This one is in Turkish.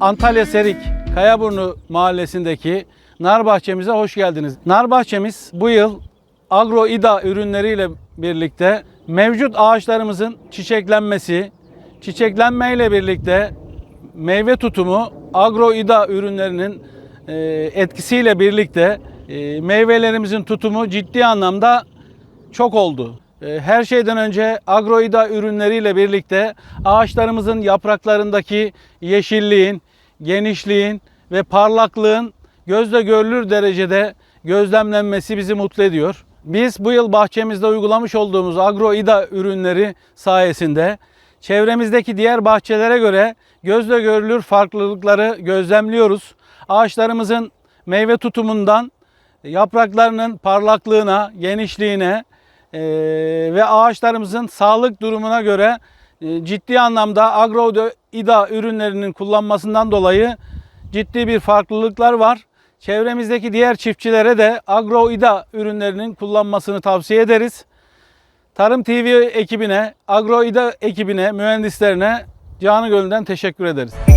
Antalya Serik Kayaburnu mahallesindeki nar bahçemize hoş geldiniz. Nar bahçemiz bu yıl Agro İDA ürünleriyle birlikte mevcut ağaçlarımızın çiçeklenmesi, çiçeklenmeyle birlikte meyve tutumu Agro İDA ürünlerinin e, etkisiyle birlikte e, meyvelerimizin tutumu ciddi anlamda çok oldu. E, Her şeyden önce agroida ürünleriyle birlikte ağaçlarımızın yapraklarındaki yeşilliğin, genişliğin ve parlaklığın gözle görülür derecede gözlemlenmesi bizi mutlu ediyor. Biz bu yıl bahçemizde uygulamış olduğumuz agroida ürünleri sayesinde çevremizdeki diğer bahçelere göre gözle görülür farklılıkları gözlemliyoruz. Ağaçlarımızın meyve tutumundan yapraklarının parlaklığına, genişliğine ve ağaçlarımızın sağlık durumuna göre ciddi anlamda agro ida ürünlerinin kullanmasından dolayı ciddi bir farklılıklar var. Çevremizdeki diğer çiftçilere de agro ida ürünlerinin kullanmasını tavsiye ederiz. Tarım TV ekibine, agro ida ekibine, mühendislerine canı gönülden teşekkür ederiz.